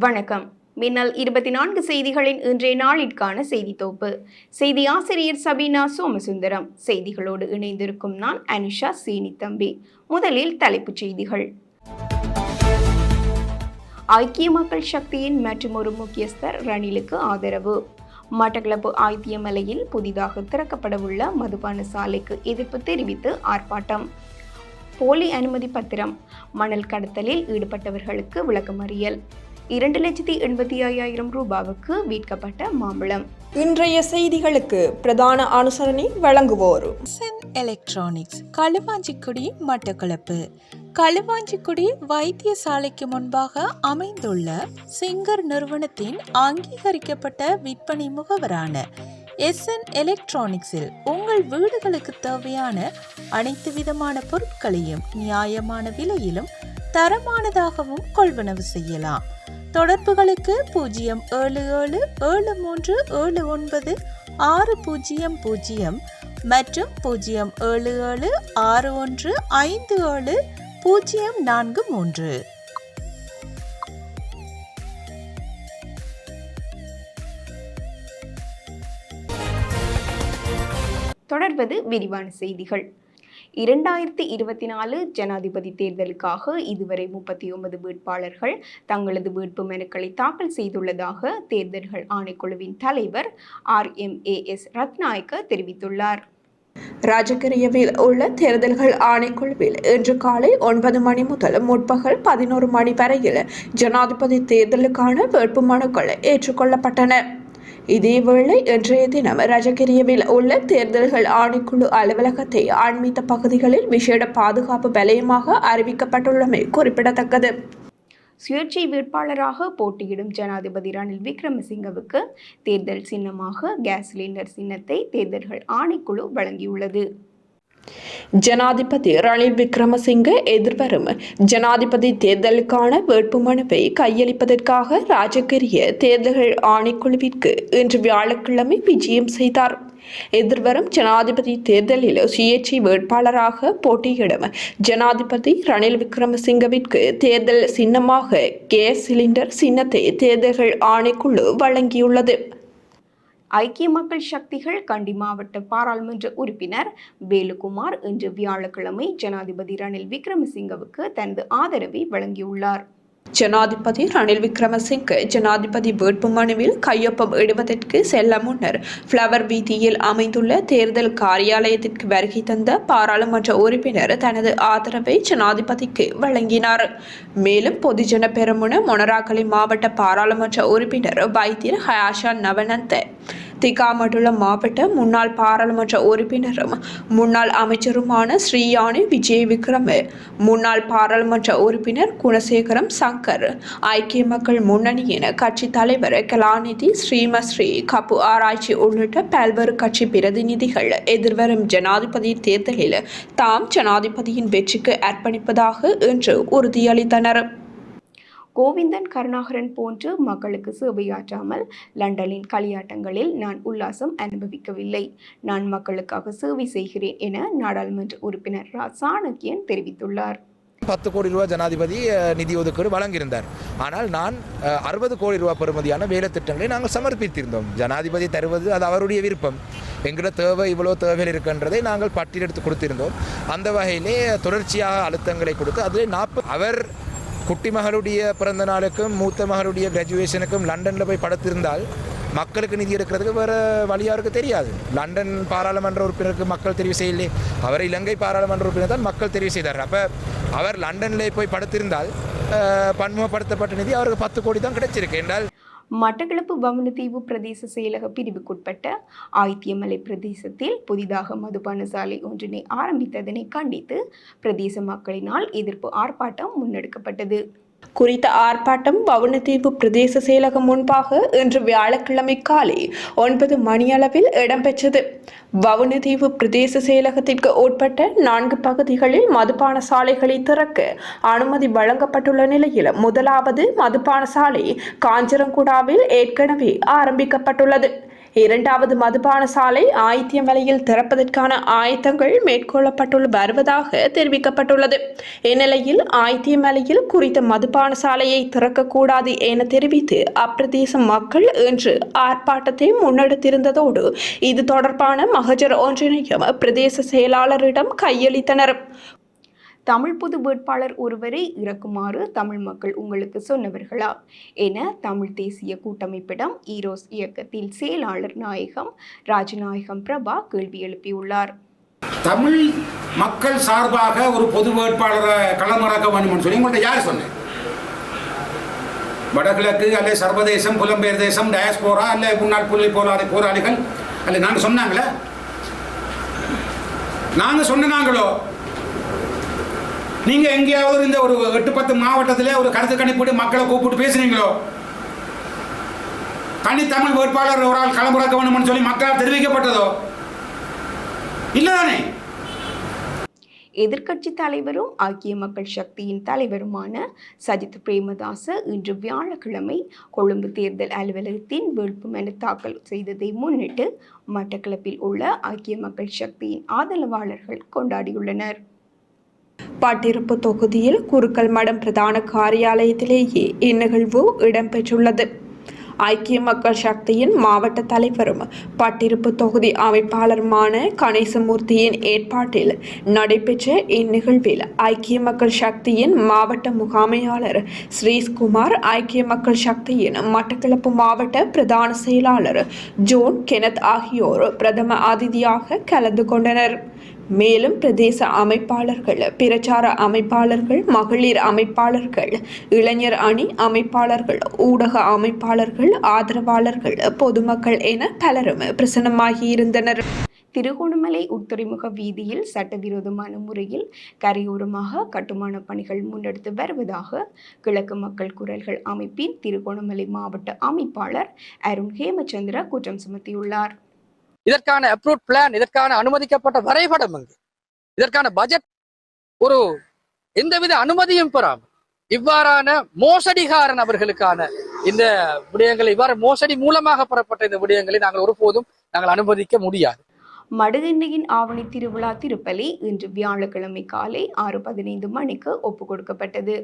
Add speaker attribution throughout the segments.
Speaker 1: வணக்கம். மின்னல் இருபத்தி நான்கு செய்திகளின் இன்றைய நாளிற்கான செய்தி தொகுப்பு. செய்தி ஆசிரியர் சபீனா சோமசுந்தரம். செய்திகளோடு இணைந்திருக்கும் நான் அனிஷா சீனி தம்பி முதலில் தலைப்புச் செய்திகள். ஐக்கிய மக்கள் சக்தியின் மற்றுமொரு முக்கியஸ்தர் ரணிலுக்கு ஆதரவு. மட்டக்களப்பு ஆய்த்தியமலையில் புதிதாக திறக்கப்படவுள்ள மதுபான சாலைக்கு எதிர்ப்பு தெரிவித்து ஆர்ப்பாட்டம். போலி அனுமதி பத்திரம். மணல் கடத்தலில் ஈடுபட்டவர்களுக்கு விளக்கமறியல். இரண்டு லட்சத்தி எண்பத்தி ஐயாயிரம் ரூபாவுக்கு விற்கப்பட்ட மாம்பழம்.
Speaker 2: இன்றைய செய்திகளுக்கு பிரதான அனுசரணை வழங்குவோர்.
Speaker 3: சென் எலக்ட்ரானிக்ஸ் களுவாஞ்சிக்குடி மட்டக்களப்பு. களுவாஞ்சிக்குடி வைத்தியசாலைக்கு முன்பாக அமைந்துள்ள சிங்கர் நிறுவனத்தின் அங்கீகரிக்கப்பட்ட விற்பனை முகவரான எஸ்என் எலக்ட்ரானிக்ஸில் உங்கள் வீடுகளுக்கு தேவையான அனைத்து விதமான பொருட்களையும் நியாயமான விலையிலும் தரமானதாகவும் கொள்வனவு செய்யலாம். தொடர்புகளுக்கு பூஜ்ஜியம் ஏழு ஏழு ஏழு மூன்று ஏழு ஒன்பது ஆறு பூஜ்ஜியம் பூஜ்ஜியம் மற்றும் பூஜ்ஜியம் ஏழு ஏழு ஆறு ஒன்று ஐந்து ஏழு பூஜ்ஜியம் நான்கு மூன்று.
Speaker 1: தொடர்வது விரிவான செய்திகள். இரண்டாயிரத்தி இருபத்தி நாலு ஜனாதிபதி தேர்தலுக்காக இதுவரை முப்பத்தி ஒன்பது வேட்பாளர்கள் தங்களது வேட்பு மனுக்களை தாக்கல் செய்துள்ளதாக தேர்தல்கள் ஆணைக்குழுவின் தலைவர் R M A S Rathnayake தெரிவித்துள்ளார்.
Speaker 2: ராஜகிரியவில் உள்ள தேர்தல்கள் ஆணைக்குழுவில் இன்று காலை ஒன்பது மணி முதல் முற்பகல் பதினோரு மணி வரையில் ஜனாதிபதி தேர்தலுக்கான வேட்புமனுக்கள் ஏற்றுக்கொள்ளப்பட்டன. இதேவேளை இன்றைய தினம் ரஜகிரியவில் உள்ள தேர்தல்கள் ஆணைக்குழு அலுவலகத்தை ஆண்மித்த பகுதிகளில் விசேட பாதுகாப்பு வலயமாக அறிவிக்கப்பட்டுள்ளமை குறிப்பிடத்தக்கது.
Speaker 1: சுயேட்சை வேட்பாளராக போட்டியிடும் ஜனாதிபதி ரணில் விக்ரமசிங்கவுக்கு தேர்தல் சின்னமாக கேஸ் சிலிண்டர் சின்னத்தை தேர்தல்கள் ஆணைக்குழு வழங்கியுள்ளது.
Speaker 2: ஜனாதிபதி ரணில் விக்ரமசிங்க எதிர்வரும் ஜனாதிபதி தேர்தலுக்கான வேட்புமனுவை கையளிப்பதற்காக ராஜகிரிய தேர்தல்கள் ஆணைக்குழுவிற்கு இன்று வியாழக்கிழமை விஜயம் செய்தார். எதிர்வரும் ஜனாதிபதி தேர்தலில் சுயேட்சை வேட்பாளராக போட்டியிடும் ஜனாதிபதி ரணில் விக்ரமசிங்கவிற்கு தேர்தல் சின்னமாக கேஸ் சிலிண்டர் சின்னத்தை தேர்தல்கள் ஆணைக்குழு வழங்கியுள்ளது.
Speaker 1: ஐக்கிய மக்கள் சக்திகள் கண்டி மாவட்ட பாராளுமன்ற உறுப்பினர் வேலுகுமார் இன்று வியாழக்கிழமை ஜனாதிபதி ரணில் விக்ரமசிங்கவுக்கு தனது ஆதரவை வழங்கியுள்ளார்.
Speaker 2: ஜனாதிபதி ரணில் விக்ரமசிங்க ஜனாதிபதி வேட்புமனுவில் கையொப்பம் இடுவதற்கு செல்ல முன்னர் ஃப்ளவர் வீதியில் அமைந்துள்ள தேர்தல் காரியாலயத்திற்கு வருகை தந்த பாராளுமன்ற உறுப்பினர் தனது ஆதரவை ஜனாதிபதிக்கு வழங்கினார். மேலும் பொதுஜன பெருமுன மொனராகலை மாவட்ட பாராளுமன்ற உறுப்பினர் வைத்தியர் ஹயாஷா நவனந்த திகாமடுல மாவட்ட முன்னாள் பாராளுமன்ற உறுப்பினரும் முன்னாள் அமைச்சருமான ஸ்ரீயானி விஜய் விக்ரம முன்னாள் பாராளுமன்ற உறுப்பினர் குணசேகரம் சங்கர் ஐக்கிய மக்கள் முன்னணியின் கட்சி தலைவர் கலாநிதி ஸ்ரீமஸ்ரீ கபு ஆராய்ச்சி உள்ளிட்ட பல்வேறு கட்சி பிரதிநிதிகள் எதிர்வரும் ஜனாதிபதி தேர்தலில் தாம் ஜனாதிபதியின் வெற்றிக்கு அர்ப்பணிப்பதாக இன்று உறுதியளித்தனர்.
Speaker 1: கோவிந்தன் கருணாகரன் போன்று மக்களுக்கு சேவையாற்றாமல் லண்டனின் களியாட்டங்களில் நான் உல்லாசம் அனுபவிக்கவில்லை. நான் மக்களுக்காக சேவை செய்கிறேன் என நாடாளுமன்ற உறுப்பினர் ரா சாணக்கியன் தெரிவித்துள்ளார்.
Speaker 4: பத்து கோடி ரூபாய் ஜனாதிபதி நிதி ஒதுக்கீடு வழங்கியிருந்தார். ஆனால் நான் அறுபது கோடி ரூபாய் பெறுமதியான வேலை திட்டங்களை நாங்கள் சமர்ப்பித்திருந்தோம். ஜனாதிபதி தருவது அது அவருடைய விருப்பம். எங்களோட தேவை இவ்வளோ தேவைகள் இருக்கின்றதை நாங்கள் பட்டியலெடுத்து கொடுத்திருந்தோம். அந்த வகையிலே தொடர்ச்சியாக அழுத்தங்களை கொடுத்து அதில் நாற்பது அவர் குட்டி மகளுடைய பிறந்த நாளுக்கும் மூத்த மகளுடைய கிராஜுவேஷனுக்கும் லண்டனில் போய் படுத்திருந்தால் மக்களுக்கு நிதி எடுக்கிறதுக்கு வேறு வழியாருக்கு தெரியாது. லண்டன் பாராளுமன்ற உறுப்பினருக்கு மக்கள் தெரிவு செய்யலையே அவர் இலங்கை பாராளுமன்ற உறுப்பினர் தான் மக்கள் தெரிவு செய்தார். அப்போ அவர் லண்டனில் போய் படுத்திருந்தால் பன்முகப்படுத்தப்பட்ட நிதி அவருக்கு பத்து கோடி தான் கிடைச்சிருக்கு. என்றால்
Speaker 1: மட்டக்களப்பு வவுனதீவு பிரதேச செயலக பிரிவுக்குட்பட்ட ஆய்த்தியமலை பிரதேசத்தில் புதிதாக மதுபான சாலை ஒன்றினை ஆரம்பித்ததனை கண்டித்து பிரதேச மக்களினால் எதிர்ப்பு ஆர்ப்பாட்டம் முன்னெடுக்கப்பட்டது.
Speaker 2: குறித்த ஆர்ப்பாட்டம் வவுனதீவு பிரதேச செயலகம் முன்பாக இன்று வியாழக்கிழமை காலை ஒன்பது மணியளவில் இடம்பெற்றது. வவுனதீவு பிரதேச செயலகத்திற்கு உட்பட்ட நான்கு பகுதிகளில் மதுபான சாலைகளை திறக்க அனுமதி வழங்கப்பட்டுள்ள நிலையில் முதலாவது மதுபான சாலை காஞ்சரங்குடாவில் ஏற்கனவே ஆரம்பிக்கப்பட்டுள்ளது. இரண்டாவது மதுபான சாலை ஆயத்தியமலையில் திறப்பதற்கான ஆயத்தங்கள் மேற்கொள்ளப்பட்டுள்ள வருவதாக தெரிவிக்கப்பட்டுள்ளது. இந்நிலையில் ஆயத்தியமலையில் குறித்த மதுபான சாலையை திறக்கக்கூடாது என தெரிவித்து அப்பிரதேச மக்கள் இன்று ஆர்ப்பாட்டத்தை முன்னெடுத்திருந்ததோடு இது தொடர்பான மகஜர் ஒன்றினையும் பிரதேச செயலாளரிடம் கையளித்தனர்.
Speaker 1: தமிழ் பொது வேட்பாளர் ஒருவரை இறக்குமாறு தமிழ் மக்கள் உங்களுக்கு சொன்னவர்களா? என தமிழ் தேசிய கூட்டமைப்பிடம் ஈரோஸ் இயக்கத்தில் செயலாளர் நாயகம் ராஜநாயகம் பிரபா கேள்வி எழுப்பியுள்ளார்.
Speaker 5: தமிழ் மக்கள் சார்பாக ஒரு பொது வேட்பாளரை களமிறக்க வேண்டும் சொல்லி உங்கள்ட்ட யார் சொன்னேன்? வடகிழக்கு அல்ல சர்வதேசம் புலம்பெயர் தேசம் டயஸ்போரா அல்ல முன்னாள் புள்ளி போராளி போராளிகள் அல்ல நாங்கள் சொன்னாங்களே? நாங்கள்? சொன்னாங்களோ நீங்க எங்கேயாவது இந்த ஒரு எட்டு பத்து மாவட்டத்திலே ஒரு கருத்து கணிப்பீடு மக்களை கூப்பிட்டு பேசுனீங்களோ? தனித்தமிழ் வேட்பாளர் ஒரு ஆள் களமிறக்க வேண்டும்னு சொல்லி மக்களால் தெரிவிக்கப்பட்டதோ? இல்லதானே
Speaker 1: எதிர்க்கட்சி தலைவரும் ஐக்கிய மக்கள் சக்தியின் தலைவருமான சஜித் பிரேமதாச இன்று வியாழக்கிழமை கொழும்பு தேர்தல் அலுவலகத்தின் வேட்புமனு தாக்கல் செய்ததை முன்னிட்டு மட்டக்களப்பில் உள்ள ஐக்கிய மக்கள் சக்தியின் ஆதரவாளர்கள் கொண்டாடியுள்ளனர்.
Speaker 2: பட்டிருப்பு தொகுதியில் குருக்கள் மடம் பிரதான காரியாலயத்திலேயே இந்நிகழ்வு இடம்பெற்றுள்ளது. ஐக்கிய மக்கள் சக்தியின் மாவட்ட தலைவரும் பட்டிருப்பு தொகுதி அமைப்பாளருமான கணேசமூர்த்தியின் ஏற்பாட்டில் நடைபெற்ற இந்நிகழ்வில் ஐக்கிய மக்கள் சக்தியின் மாவட்ட முகாமையாளர் ஸ்ரீஸ்குமார் ஐக்கிய மக்கள் சக்தியின் மட்டக்களப்பு மாவட்ட பிரதான செயலாளர் ஜோன் கெனத் ஆகியோர் பிரதம அதிதியாக கலந்து கொண்டனர். மேலும் பிரதேச அமைப்பாளர்கள் பிரச்சார அமைப்பாளர்கள் மகளிர் அமைப்பாளர்கள் இளைஞர் அணி அமைப்பாளர்கள் ஊடக அமைப்பாளர்கள் ஆதரவாளர்கள் பொதுமக்கள் என பலரும் பிரசன்னமாகியிருந்தனர்
Speaker 1: திருகோணமலை உட்துறைமுக வீதியில் சட்டவிரோதமான முறையில் கரையோரமாக கட்டுமான பணிகள் முன்னெடுத்து வருவதாக கிழக்கு மக்கள் குரல்கள் அமைப்பின் திருகோணமலை மாவட்ட அமைப்பாளர் அருண் ஹேமச்சந்திர குற்றம் சுமத்தியுள்ளார்.
Speaker 6: இதற்கான அப்ரூவ் பிளான் இதற்கான அனுமதிக்கப்பட்ட வரைபடம் அங்கு இதற்கான பட்ஜெட் ஒரு எந்தவித அனுமதியும் பெறாமல் இவ்வாறான மோசடிகார நபர்களுக்கான இந்த விடயங்களை இவ்வாறு மோசடி மூலமாக பெறப்பட்ட இந்த விடயங்களை நாங்கள் ஒருபோதும் நாங்கள் அனுமதிக்க முடியாது.
Speaker 1: மடுகெண்ணையின் ஆவணி திருவிழா திருப்பலி இன்று வியாழக்கிழமை காலை ஆறு பதினைந்து மணிக்கு ஒப்புக் கொடுக்கப்பட்டது.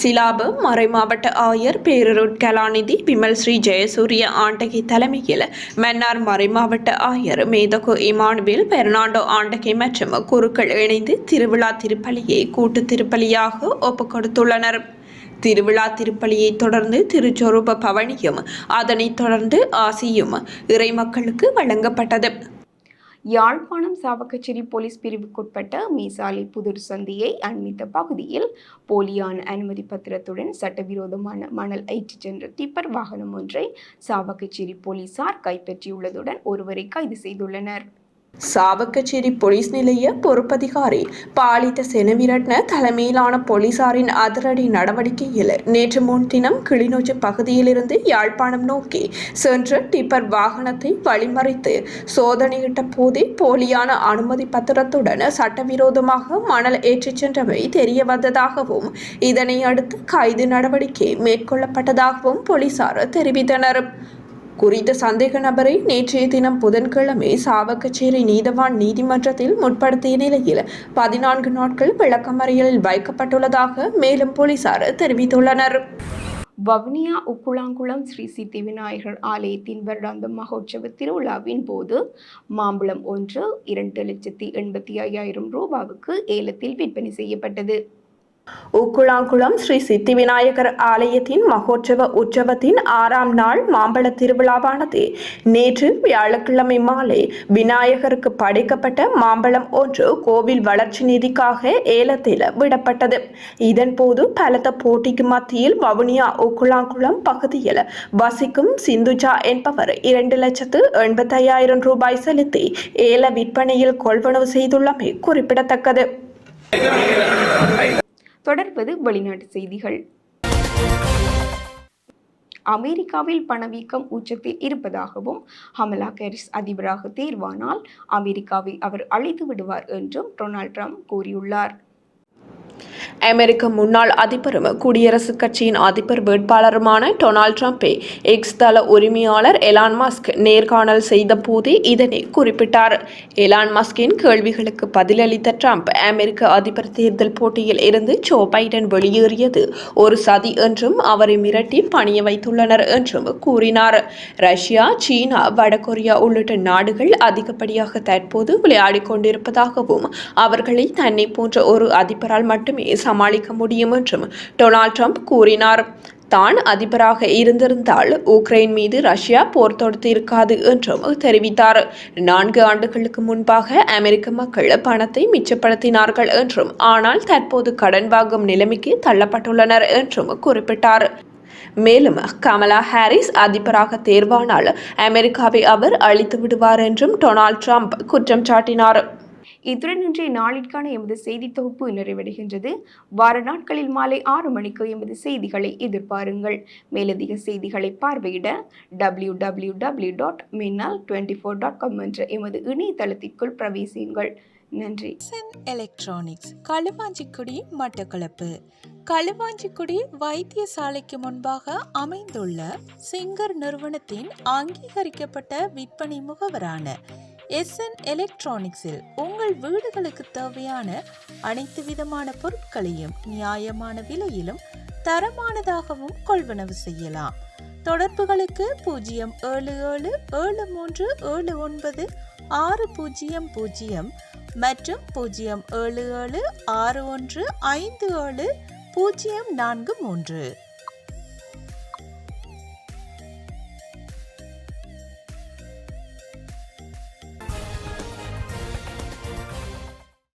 Speaker 2: சிலாபு மறைமாவட்ட ஆயர் பேரருட் கலாநிதி விமல் ஸ்ரீ ஜெயசூரிய ஆண்டகை தலைமையில் மன்னார் மறைமாவட்ட ஆயர் மேதகு இமானுவேல் பெர்னாண்டோ ஆண்டகை மற்றும் குருக்கள் இணைந்து திருவிழா திருப்பலியை கூட்டு திருப்பலியாக ஒப்புக் கொடுத்துள்ளனர். திருவிழா திருப்பலியை தொடர்ந்து திருச்சொரூப பவனியும் அதனைத் தொடர்ந்து ஆசியும் இறைமக்களுக்கு வழங்கப்பட்டது.
Speaker 1: யாழ்ப்பாணம் சாவகச்சேரி போலீஸ் பிரிவுக்குட்பட்ட மீசாலை புதூர் சந்தியை அண்மித்த பகுதியில் போலியான அனுமதி பத்திரத்துடன் சட்டவிரோதமான மணல் ஐட்டி சென்ற டிப்பர் வாகனம் ஒன்றை சாவகச்சேரி போலீசார் கைப்பற்றியுள்ளதுடன் ஒருவரை கைது செய்துள்ளனர்.
Speaker 2: சாவக்கச்சேரி போலீஸ் நிலைய பொறுப்பதிகாரி பாலித்த செனவிரட்ன தலைமையிலான போலீசாரின் அதிரடி நடவடிக்கையில் நேற்று முன்தினம் கிளிநொச்சி பகுதியிலிருந்து யாழ்ப்பாணம் நோக்கி சென்ற டிப்பர் வாகனத்தை வழிமறித்து சோதனையிட்ட போதே போலியான அனுமதி பத்திரத்துடன் சட்டவிரோதமாக மணல் ஏற்றிச் சென்றவை தெரிய வந்ததாகவும் இதனை அடுத்து கைது நடவடிக்கை மேற்கொள்ளப்பட்டதாகவும் போலீசார் தெரிவித்தனர். குறித்த சந்தேக நபரை நேற்றைய தினம் புதன்கிழமை சாவகச்சேரி நீதவான் நீதிமன்றத்தில் முற்படுத்திய நிலையில் பதினான்கு நாட்கள் விளக்கமறியலில் வைக்கப்பட்டுள்ளதாக மேலும் போலீசார் தெரிவித்துள்ளனர்.
Speaker 1: வவுனியா உக்குளாங்குளம் ஸ்ரீ சித்தி விநாயகர் ஆலயத்தின் வருடாந்த மகோற்சவ திருவிழாவின் போது மாம்பழம் ஒன்று இரண்டு லட்சத்தி எண்பத்தி ஐயாயிரம் ரூபாவுக்கு ஏலத்தில் விற்பனை செய்யப்பட்டது.
Speaker 2: உக்குளாங்குளம் ஸ்ரீ சித்தி விநாயகர் ஆலயத்தின் மகோற்சவ உற்சவத்தின் ஆறாம் நாள் மாம்பழ திருவிழாவானது. நேற்று வியாழக்கிழமை மாலை விநாயகருக்கு படைக்கப்பட்ட மாம்பழம் ஒன்று கோவில் வளர்ச்சி நிதிக்காக ஏலத்தில் விடப்பட்டது. இதன்போது பலத்த போட்டிக்கு மத்தியில் வவுனியா உக்குளாங்குளம் பகுதியில் வசிக்கும் சிந்துஜா என்பவர் இரண்டு லட்சத்து எண்பத்தையாயிரம் ரூபாய் செலுத்தி ஏல விற்பனையில் கொள்வனவு செய்துள்ளமை குறிப்பிடத்தக்கது.
Speaker 1: தொடர்வது வெளிநாட்டு செய்திகள். அமெரிக்காவில் பணவீக்கம் உச்சத்தில் இருப்பதாகவும் ஹமலா ஹாரிஸ் அதிபராக தேர்வானால் அமெரிக்காவை அவர் அழைத்து விடுவார் என்றும் டொனால்ட் ட்ரம்ப் கூறியுள்ளார்.
Speaker 2: அமெரிக்க முன்னாள் அதிபரும் குடியரசுக் கட்சியின் அதிபர் வேட்பாளருமான டொனால்ட் ட்ரம்ப்பை எக்ஸ் தள உரிமையாளர் எலான் மஸ்க் நேர்காணல் செய்த போதே இதனை குறிப்பிட்டார். எலான் மஸ்கின் கேள்விகளுக்கு பதிலளித்த ட்ரம்ப் அமெரிக்க அதிபர் தேர்தல் போட்டியில் இருந்து ஜோ பைடன் வெளியேறியது ஒரு சதி என்றும் அவரை மிரட்டி பணிய வைத்துள்ளனர் என்றும் கூறினார். ரஷ்யா சீனா வடகொரியா உள்ளிட்ட நாடுகள் அதிகப்படியாக தற்போது விளையாடிக் கொண்டிருப்பதாகவும் அவர்களை தன்னை போன்ற ஒரு அதிபரால் மட்டுமே சமாளிக்க முடியும் என்றும் டொனால்ட் ட்ரம்ப் கூறினார். தான் அதிபராக இருந்திருந்தால் உக்ரைன் மீது ரஷ்யா போர் தொடுத்து இருக்காது என்றும் தெரிவித்தார். நான்கு ஆண்டுகளுக்கு முன்பாக அமெரிக்க மக்கள் பணத்தை மிச்சப்படுத்தினார்கள் என்றும் ஆனால் தற்போது கடன் வாங்கும் நிலைமைக்கு தள்ளப்பட்டுள்ளனர் என்றும் குறிப்பிட்டார். மேலும் கமலா ஹாரிஸ் அதிபராக தேர்வானால் அமெரிக்காவை அவர் அழித்து விடுவார் என்றும் டொனால்ட் ட்ரம்ப் குற்றம் சாட்டினார்.
Speaker 1: இத்துடன் இன்றைய நாளிற்கான எமது செய்தி தொகுப்பு நிறைவடைகின்றது. வார நாட்களில் மாலை ஆறு மணிக்கு எமது செய்திகளை எதிர்பாருங்கள். மேலதிக செய்திகளை பார்வையிட W W W dot Minnal twenty four dot com என்ற எமது இணையதளத்திற்குள் பிரவேசியுங்கள். நன்றி.
Speaker 3: எலக்ட்ரானிக்ஸ் களுவாஞ்சிக்குடி மட்டக்களப்பு. களுவாஞ்சிக்குடி வைத்தியசாலைக்கு முன்பாக அமைந்துள்ள சிங்கர் நிறுவனத்தின் அங்கீகரிக்கப்பட்ட விற்பனை முகவரான எஸ்என் எலக்ட்ரானிக்ஸில் உங்கள் வீடுகளுக்கு தேவையான அனைத்து விதமான பொருட்களையும் நியாயமான விலையிலும் தரமானதாகவும் கொள்வனவு செய்யலாம். தொடர்புகளுக்கு பூஜ்ஜியம் ஏழு ஏழு ஏழு மூன்று ஏழு ஒன்பது ஆறு பூஜ்ஜியம் பூஜ்ஜியம் மற்றும் பூஜ்ஜியம் ஏழு ஏழு ஆறு ஒன்று ஐந்து ஏழு பூஜ்ஜியம் நான்கு மூன்று.